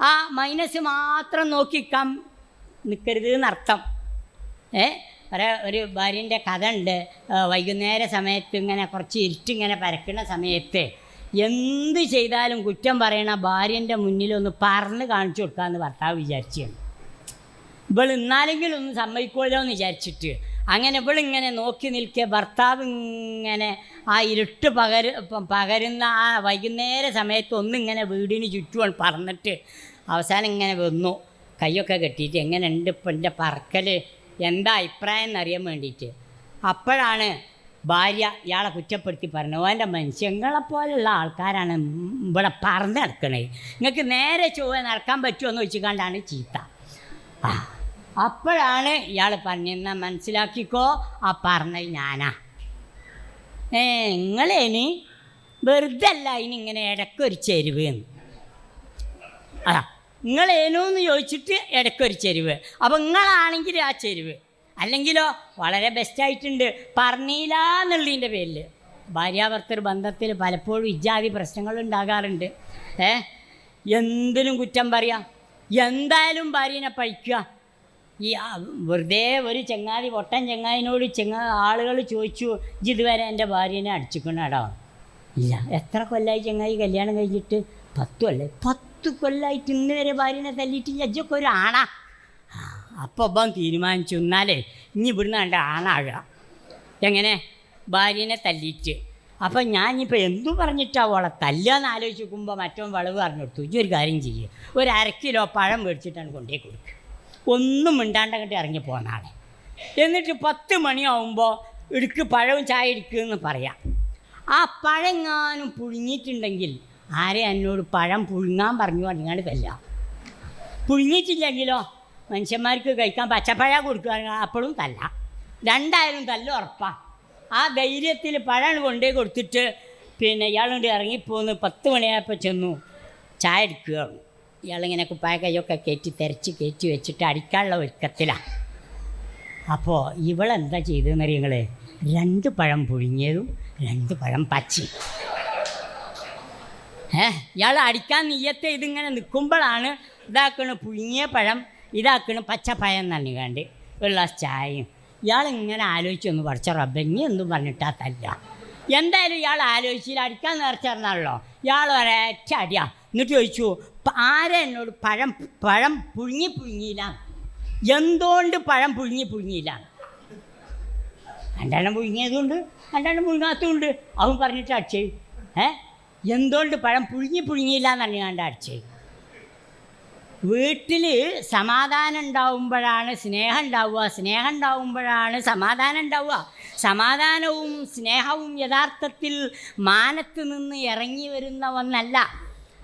ആ മൈനസ് മാത്രം നോക്കിക്കാൻ നിൽക്കരുത് എന്നർത്ഥം. ഏ? ഒരു ഒരു ഭാര്യന്റെ കഥ ഉണ്ട് വൈകുന്നേര സമയത്ത് ഇങ്ങനെ കുറച്ച് ഇരുട്ടിങ്ങനെ പരക്കുന്ന സമയത്ത് എന്ത് ചെയ്താലും കുറ്റം പറയണ ഭാര്യന്റെ മുന്നിലൊന്ന് പറഞ്ഞ് കാണിച്ചു കൊടുക്കാമെന്ന് ഭർത്താവ് വിചാരിച്ചാണ്. ഇവൾ ഇന്നാലെങ്കിലും ഒന്ന് സമ്മതിക്കുമല്ലോ എന്ന് വിചാരിച്ചിട്ട്. അങ്ങനെ ഇവളിങ്ങനെ നോക്കി നിൽക്കുക ഭർത്താവ് ഇങ്ങനെ ആ ഇരുട്ട് പകര് പകരുന്ന ആ വൈകുന്നേര സമയത്ത് ഒന്നിങ്ങനെ വീടിന് ചുറ്റുമാണ് പറഞ്ഞിട്ട് അവസാനം ഇങ്ങനെ വന്നു. കൈയൊക്കെ കെട്ടിയിട്ട് എങ്ങനെ ഉണ്ട് ഇപ്പം എന്റെ പറക്കൽ എന്താ അഭിപ്രായം എന്നറിയാൻ വേണ്ടിയിട്ട്. അപ്പോഴാണ് ഭാര്യ ഇയാളെ കുറ്റപ്പെടുത്തി പറഞ്ഞു മനുഷ്യങ്ങളെ പോലുള്ള ആൾക്കാരാണ് ഇവിടെ പറന്ന് നടക്കണേ. നിങ്ങൾക്ക് നേരെ ചൊവ്വ നടക്കാൻ പറ്റുമോ എന്ന് വെച്ചുകൊണ്ടാണ് ചീത്ത. ആ അപ്പോഴാണ് ഇയാൾ പറഞ്ഞെന്ന മനസ്സിലാക്കിക്കോ ആ പറഞ്ഞത് ഞാനാ. ഏ നിങ്ങളേനി വെറുതെ അല്ല ഇനി ഇങ്ങനെ ഇടയ്ക്കൊരു ചെരുവ് എന്ന് അതാ നിങ്ങളേനോന്ന് ചോദിച്ചിട്ട് ഇടയ്ക്കൊരു ചെരുവ്. അപ്പം നിങ്ങളാണെങ്കിൽ ആ ചെരുവ്. അല്ലെങ്കിലോ വളരെ ബെസ്റ്റായിട്ടുണ്ട് പറഞ്ഞില്ല എന്നുള്ളതിന്റെ പേരിൽ ഭാര്യാഭർത്തൃ ബന്ധത്തിൽ പലപ്പോഴും ഇജാതി പ്രശ്നങ്ങൾ ഉണ്ടാകാറുണ്ട്. ഏ? എന്തിനും കുറ്റം പറയാം. എന്തായാലും ഭാര്യനെ പഴിക്കുക. ഈ വെറുതെ ഒരു ചങ്ങാതി പൊട്ടൻ ചങ്ങാതിനോട് ചെങ്ങ ആളുകൾ ചോദിച്ചു "ഇജ്ജ് ഇതുവരെ എന്റെ ഭാര്യനെ അടിച്ചിക്കണടാ ഇല്ല. എത്ര കൊല്ലായി ചങ്ങായി കല്യാണം കഴിഞ്ഞിട്ട്? പത്തു അല്ലേ പത്ത് കൊല്ലമായിട്ട് ഇന്ന് വരെ ഭാര്യനെ തല്ലിയിട്ടില്ല ഇജ്ജൊക്കെ ഒരു ആണാ. അപ്പോൾ അപ്പം തീരുമാനിച്ചു എന്നാലേ ഇനി ഇവിടുന്ന് കണ്ട ആണാകുക. എങ്ങനെ? ഭാര്യനെ തല്ലിയിട്ട്. അപ്പം ഞാനിപ്പോൾ എന്തു പറഞ്ഞിട്ടാണ് അവളെ തല്ലുകയെന്ന് ആലോചിച്ച് നോക്കുമ്പോൾ മറ്റവൻ വളവ് പറഞ്ഞു കൊടുത്തു. ഇജ്ജ് ഒരു കാര്യം ചെയ്യുക ഒരു അര കിലോ പഴം മേടിച്ചിട്ടാണ് കൊണ്ടേ കൊടുക്കുക ഒന്നും മിണ്ടാണ്ടങ്ങട്ട് ഇറങ്ങി പോകുന്ന ആളെ. എന്നിട്ട് പത്ത് മണിയാവുമ്പോൾ ഇടുക്ക് പഴവും ചായ ഇടുക്കുമെന്ന് പറയാം. ആ പഴങ്ങാനും പുഴുങ്ങിയിട്ടുണ്ടെങ്കിൽ ആരെ എന്നോട് പഴം പുഴുങ്ങാൻ പറഞ്ഞു പറഞ്ഞാൽ തല്ല പുഴുങ്ങിയിട്ടില്ലെങ്കിലോ മനുഷ്യന്മാർക്ക് കഴിക്കാൻ പച്ചപ്പഴ കൊടുക്കുക അപ്പോഴും തല്ല. രണ്ടായാലും തല്ല ഉറപ്പാ. ആ ധൈര്യത്തിൽ പഴം കൊണ്ടേ കൊടുത്തിട്ട് പിന്നെ ഇയാളുകൊണ്ട് ഇറങ്ങിപ്പോന്ന് പത്ത് മണിയായപ്പോൾ ചെന്നു ചായ എടുക്കുകയാണ് ഇയാളിങ്ങനെ കുപ്പായ കൈയൊക്കെ കയറ്റി തിരച്ച് കയറ്റി വെച്ചിട്ട് അടിക്കാനുള്ള ഒരുക്കത്തിലാണ് അപ്പോൾ ഇവളെന്താ ചെയ്തതെന്ന് രണ്ട് പഴം പുഴുങ്ങിയതും രണ്ട് പഴം പച്ചി ഏ ഇയാൾ അടിക്കാൻ നീയത്തെ ഇതിങ്ങനെ നിൽക്കുമ്പോഴാണ് ഇതാക്കണ പുഴുങ്ങിയ പഴം ഇതാക്കണ പച്ചപ്പഴം തന്നെ കണ്ട് ഗ്ലാസ് ചായയും. ഇയാൾ ഇങ്ങനെ ആലോചിച്ചൊന്ന് പഠിച്ച റബ്ബങ്ങി എന്നും പറഞ്ഞിട്ടാ തല്ല. എന്തായാലും ഇയാൾ ആലോചിച്ചില്ല. അടിക്കാൻ നേർച്ചറിഞ്ഞാണല്ലോ ഇയാൾ ഒരേറ്റ അടിയാ. എന്നിട്ട് ചോദിച്ചു ആരെ എന്നോട് പഴം പഴം പുഴുങ്ങി പുഴുങ്ങിയില്ല? എന്തുകൊണ്ട് പഴം പുഴുങ്ങി പുഴുങ്ങിയില്ല? രണ്ടെണ്ണം പുഴുങ്ങിയതുകൊണ്ട് രണ്ടെണ്ണം പുഴുങ്ങാത്തതുകൊണ്ട് അവൻ പറഞ്ഞിട്ട് അടിച്ചേ. ഏ? എന്തുകൊണ്ട് പഴം പുഴുങ്ങി പുഴുങ്ങിയില്ല എന്നാണ് ഞാൻ അടിച്ചേ? വീട്ടിൽ സമാധാനം ഉണ്ടാവുമ്പോഴാണ് സ്നേഹം ഉണ്ടാവുക. സ്നേഹം ഉണ്ടാവുമ്പോഴാണ് സമാധാനം ഉണ്ടാവുക. സമാധാനവും സ്നേഹവും യഥാർത്ഥത്തിൽ മാനത്ത് നിന്ന് ഇറങ്ങി വരുന്ന ഒന്നല്ല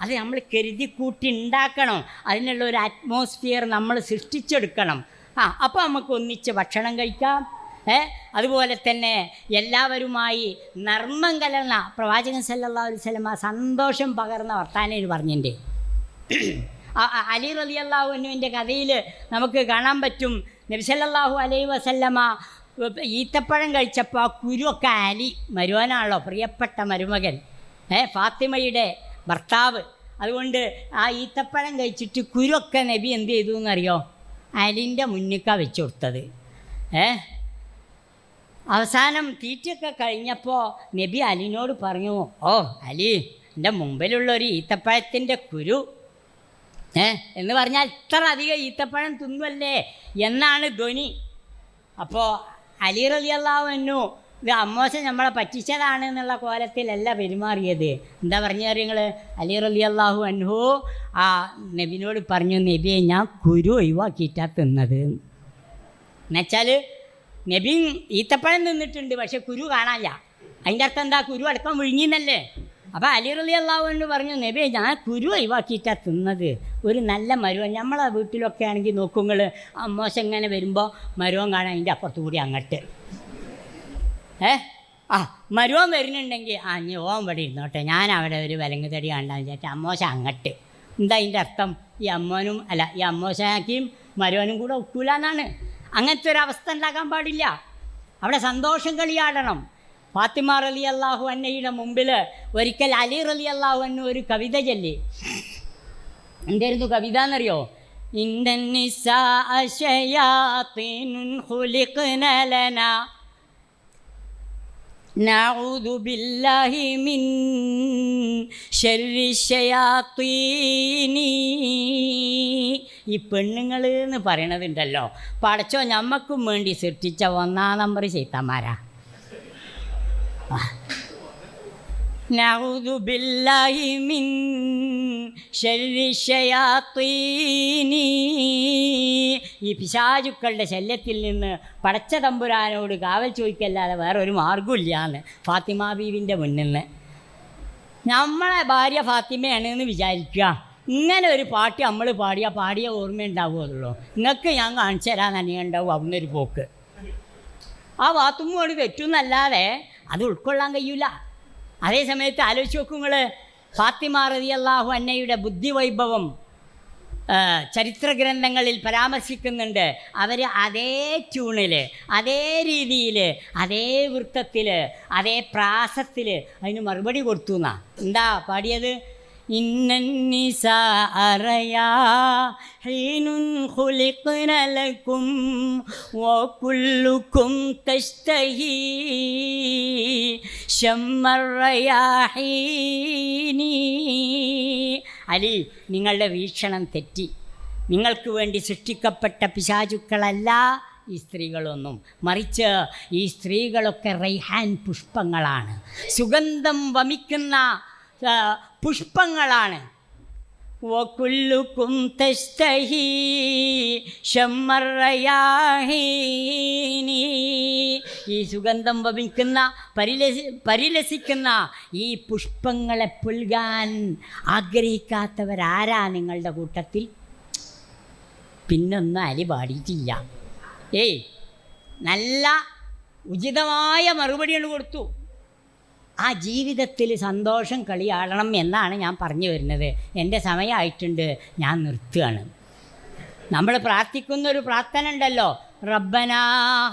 അത് നമ്മൾ കരുതി കൂട്ടി ഉണ്ടാക്കണം. അതിനുള്ള ഒരു അറ്റ്മോസ്ഫിയർ നമ്മൾ സൃഷ്ടിച്ചെടുക്കണം. ആ അപ്പോൾ നമുക്ക് ഒന്നിച്ച് ഭക്ഷണം കഴിക്കാം. അതുപോലെ തന്നെ എല്ലാവരുമായി നർമ്മം കലർന്ന പ്രവാചകൻ സല്ലല്ലാഹു അലൈഹി വസല്ലമ സന്തോഷം പകർന്ന വർത്താനം പറഞ്ഞിട്ടുണ്ട് അലി റലി അള്ളാഹുവിന്റെ കഥയിൽ നമുക്ക് കാണാൻ പറ്റും. നബിസല്ലാഹു അലൈ വസല്ലമ ഈത്തപ്പഴം കഴിച്ചപ്പോൾ ആ കുരുവൊക്കെ അലി മരുവനാണല്ലോ പ്രിയപ്പെട്ട മരുമകൻ. ഏ ഫാത്തിമയുടെ ഭർത്താവ്. അതുകൊണ്ട് ആ ഈത്തപ്പഴം കഴിച്ചിട്ട് കുരുവൊക്കെ നബി എന്ത് ചെയ്തു എന്നറിയോ അലിന്റെ മുന്നിക്ക വെച്ചു കൊടുത്തത്. ഏ? അവസാനം തീറ്റയൊക്കെ കഴിഞ്ഞപ്പോൾ നബി അലിനോട് പറഞ്ഞു ഓ അലി എന്റെ മുമ്പിലുള്ള ഒരു ഈത്തപ്പഴത്തിന്റെ കുരു ഏ എന്ന് പറഞ്ഞാൽ ഇത്ര അധികം ഈത്തപ്പഴം തിന്നുമല്ലേ എന്നാണ് ധ്വനി. അപ്പോൾ അലി റലി എന്നു ഇത് അമ്മോശം നമ്മളെ പറ്റിച്ചതാണ് എന്നുള്ള കോലത്തിലല്ല പെരുമാറിയത്. എന്താ പറഞ്ഞു നിങ്ങൾ അലി റലി അള്ളാഹു അൻഹു ആ നബിനോട് പറഞ്ഞു നബിയെ ഞാൻ കുരു ഒഴിവാക്കിയിട്ടാണ് തിന്നത്. എന്നുവെച്ചാൽ നബി ഈത്തപ്പഴം നിന്നിട്ടുണ്ട് പക്ഷെ കുരു കാണാനില്ല. അതിന്റെ അർത്ഥം എന്താ? കുരു അടക്കം വിഴുങ്ങിന്നല്ലേ അപ്പോൾ അലി റലി അള്ളാഹുവിന് പറഞ്ഞു നബി ഞാൻ കുരു ഒഴിവാക്കിയിട്ടാണ് തിന്നത്. ഒരു നല്ല മരുവൻ നമ്മളെ വീട്ടിലൊക്കെ ആണെങ്കിൽ നോക്കുങ്ങൾ അമ്മോശം ഇങ്ങനെ വരുമ്പോൾ മരുവൻ കാണാൻ അതിന്റെ അപ്പുറത്ത് കൂടി അങ്ങോട്ട്. ഏ? ആ മരുവൻ വരുന്നുണ്ടെങ്കിൽ ആ നീ ഓൻ ഇവിടെ ഇരുന്നോട്ടെ. ഞാൻ അവിടെ ഒരു വിലങ്ങ് തടി കണ്ടാന്ന് വിചാരിച്ചാൽ അമ്മോശ അങ്ങട്ട്. എന്താ അതിന്റെ അർത്ഥം? ഈ അമ്മോനും അല്ല ഈ അമ്മോശാക്കിയും മരുവനും കൂടെ ഒക്കൂല എന്നാണ്. അങ്ങനത്തെ ഒരു അവസ്ഥ ഉണ്ടാക്കാൻ പാടില്ല അവിടെ സന്തോഷം കളിയാടണം ഫാത്തിമ റലി അള്ളാഹു അന്നയുടെ മുമ്പിൽ ഒരിക്കൽ അലി റലി അള്ളാഹു അന്ന ഒരു കവിത ചൊല്ലി എന്തായിരുന്നു കവിത എന്നറിയോ إن النساء شياطين خلقن لنا نعوذ بالله من شر الشياطين ഈ പെണ്ണുങ്ങൾ എന്ന് പറയണതുണ്ടല്ലോ പടച്ചോ ഞമ്മക്കും വേണ്ടി സൃഷ്ടിച്ച ഒന്നാം നമ്പർ ചെയ്ത്തമാരാ نعوذ بالله من شر الشياطين ഈ പിശാചുക്കളുടെ ശല്യത്തിൽ നിന്ന് പടച്ച തമ്പുരാനോട് കാവൽ ചോദിക്കല്ലാതെ വേറെ ഒരു മാർഗമില്ലാന്ന് ഫാത്തിമ ബീവിൻ്റെ മുന്നിൽ നിന്ന് നമ്മളെ ഭാര്യ ഫാത്തിമയാണ് എന്ന് വിചാരിക്കുക ഇങ്ങനെ ഒരു പാട്ട് നമ്മൾ പാടിയ പാടിയ ഓർമ്മ ഉണ്ടാവുമല്ലോ നിങ്ങൾക്ക് ഞാൻ കാണിച്ചു തരാൻ തന്നെ ഉണ്ടാവും അവിടുന്ന് ഒരു പോക്ക്. ആ വാത്തുമ്മോട് തെറ്റുന്നല്ലാതെ അത് ഉൾക്കൊള്ളാൻ കഴിയൂല. അതേ സമയത്ത് ആലോചിച്ച് നോക്കും നിങ്ങൾ ഫാത്തിമ അള്ളാഹു അന്നയുടെ ബുദ്ധിവൈഭവം ചരിത്ര ഗ്രന്ഥങ്ങളിൽ പരാമർശിക്കുന്നുണ്ട്. അവർ അതേ ട്യൂണിൽ അതേ രീതിയിൽ അതേ വൃത്തത്തിൽ അതേ പ്രാസത്തിൽ അതിന് മറുപടി കൊടുത്തു എന്നാ എന്താ പാടിയത്? ഇന്നന്നിസാ حين ഹീനുൻ لكم ലക്കും വകുല്ലുക്കും شم അലി നിങ്ങളുടെ വീക്ഷണം തെറ്റി. നിങ്ങൾക്ക് വേണ്ടി സൃഷ്ടിക്കപ്പെട്ട പിശാചുക്കളല്ല ഈ സ്ത്രീകളൊന്നും. മറിച്ച് ഈ സ്ത്രീകളൊക്കെ റൈഹാൻ പുഷ്പങ്ങളാണ്. സുഗന്ധം വമിക്കുന്ന പുഷ്പങ്ങളാണ് وكلكم تشتهي شم الرياحين ഈ സുഗന്ധം വമിക്കുന്ന പരിലസി പരിലസിക്കുന്ന ഈ പുഷ്പങ്ങളെ പുൽകാൻ ആഗ്രഹിക്കാത്തവരാരാ നിങ്ങളുടെ കൂട്ടത്തിൽ പിന്നൊന്നും അലി പാടിയിട്ടില്ല ഏയ് നല്ല ഉചിതമായ മറുപടികൾ കൊടുത്തു ആ ജീവിതത്തിൽ സന്തോഷം കളിയാടണം എന്നാണ് ഞാൻ പറഞ്ഞു വരുന്നത് എൻ്റെ സമയമായിട്ടുണ്ട് ഞാൻ നിർത്തുകയാണ് നമ്മൾ പ്രാർത്ഥിക്കുന്ന ഒരു പ്രാർത്ഥന ഉണ്ടല്ലോ റബ്ബനാ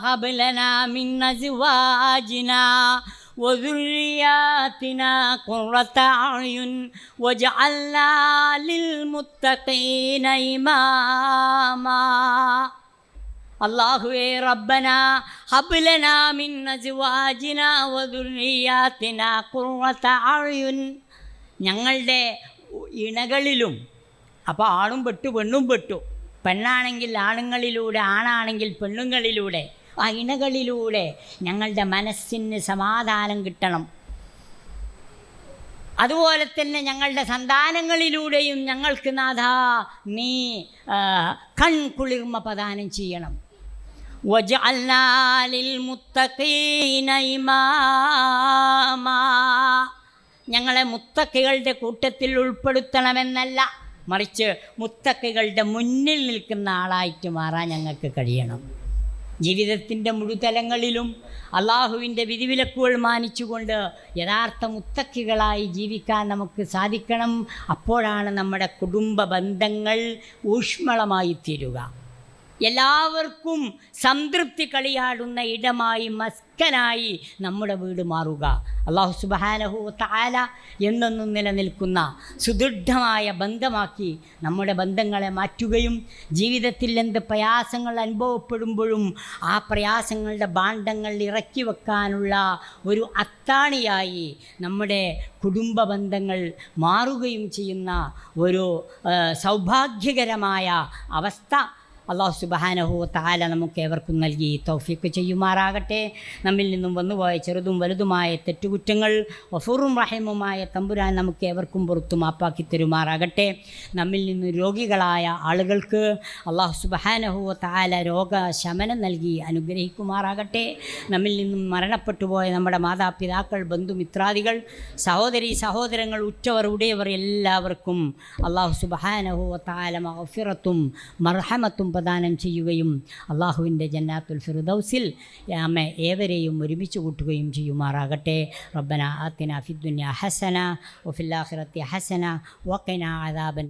ഹബ്ലനാ മിൻ അസ്വാജിനാ وذرياتنا قرة أعين واجعلنا للمتقين إماما അള്ളാഹുവേ റബ്ബന മിൻ ഞങ്ങളുടെ ഇണകളിലും അപ്പോൾ ആണും പെട്ടു പെണ്ണും പെട്ടു. പെണ്ണാണെങ്കിൽ ആണുങ്ങളിലൂടെ ആണാണെങ്കിൽ പെണ്ണുങ്ങളിലൂടെ ആ ഇണകളിലൂടെ ഞങ്ങളുടെ മനസ്സിന് സമാധാനം കിട്ടണം. അതുപോലെ തന്നെ ഞങ്ങളുടെ സന്താനങ്ങളിലൂടെയും ഞങ്ങൾക്ക് നാഥ നീ കൺകുളിർമ പ്രദാനം ചെയ്യണം. وَجَعَلْنَا لِلْمُتَّقِينَ إِمَامًا ഞങ്ങളെ മുത്തക്കികളുടെ കൂട്ടത്തിൽ ഉൾപ്പെടുത്തണമെന്നല്ല മറിച്ച് മുത്തക്കികളുടെ മുന്നിൽ നിൽക്കുന്ന ആളായിട്ട് മാറാൻ ഞങ്ങൾക്ക് കഴിയണം ജീവിതത്തിൻ്റെ മുഴുതലങ്ങളിലും അള്ളാഹുവിൻ്റെ വിധിവിലക്കുകൾ മാനിച്ചുകൊണ്ട് യഥാർത്ഥ മുത്തക്കികളായി ജീവിക്കാൻ നമുക്ക് സാധിക്കണം അപ്പോഴാണ് നമ്മുടെ കുടുംബ ബന്ധങ്ങൾ ഊഷ്മളമായി തീരുക എല്ലാവർക്കും സംതൃപ്തി കളിയാടുന്ന ഇടമായി മസ്കനായി നമ്മുടെ വീട് മാറുക. അള്ളാഹു സുബാനഹു താല എന്നൊന്നും നിലനിൽക്കുന്ന സുദൃഢമായ ബന്ധമാക്കി നമ്മുടെ ബന്ധങ്ങളെ മാറ്റുകയും ജീവിതത്തിൽ എന്ത് പ്രയാസങ്ങൾ അനുഭവപ്പെടുമ്പോഴും ആ പ്രയാസങ്ങളുടെ ഭാണ്ഡങ്ങൾ ഇറക്കി വെക്കാനുള്ള ഒരു അത്താണിയായി നമ്മുടെ കുടുംബ ബന്ധങ്ങൾ മാറുകയും ചെയ്യുന്ന ഒരു സൗഭാഗ്യകരമായ അവസ്ഥ അള്ളാഹു സുബാനഹു താല നമുക്ക് ഏവർക്കും നൽകി തൗഫീക്ക് ചെയ്യുമാറാകട്ടെ. നമ്മിൽ നിന്നും വന്നുപോയ ചെറുതും വലുതുമായ തെറ്റുകുറ്റങ്ങൾ വഫൂറും റഹിമുമായ തമ്പുരാൻ നമുക്ക് ഏവർക്കും പുറത്തു മാപ്പാക്കി തരുമാറാകട്ടെ. നമ്മിൽ നിന്ന് രോഗികളായ ആളുകൾക്ക് അള്ളാഹു സുബാനഹു താല രോഗശമനം നൽകി അനുഗ്രഹിക്കുമാറാകട്ടെ. നമ്മിൽ നിന്നും മരണപ്പെട്ടുപോയ നമ്മുടെ മാതാപിതാക്കൾ ബന്ധുമിത്രാദികൾ സഹോദരി സഹോദരങ്ങൾ ഉറ്റവർ ഉടയവർ എല്ലാവർക്കും അള്ളാഹു സുബാനഹു താല മഹഫിറത്തും മർഹമത്തും പ്രദാനം ചെയ്യുകയും അള്ളാഹുവിന്റെ ജന്നാത്തുൽ ഫിറുദൗസിൽ അമ്മ ഏവരെയും ഒരുമിച്ച് കൂട്ടുകയും ചെയ്യുമാറാകട്ടെ. റബ്ബന ആത്തിന ഫിദ്ദുന്യ ഹസന ഒഫില്ലാഹിറത്തി ഹസന വക്കന അദാബൻ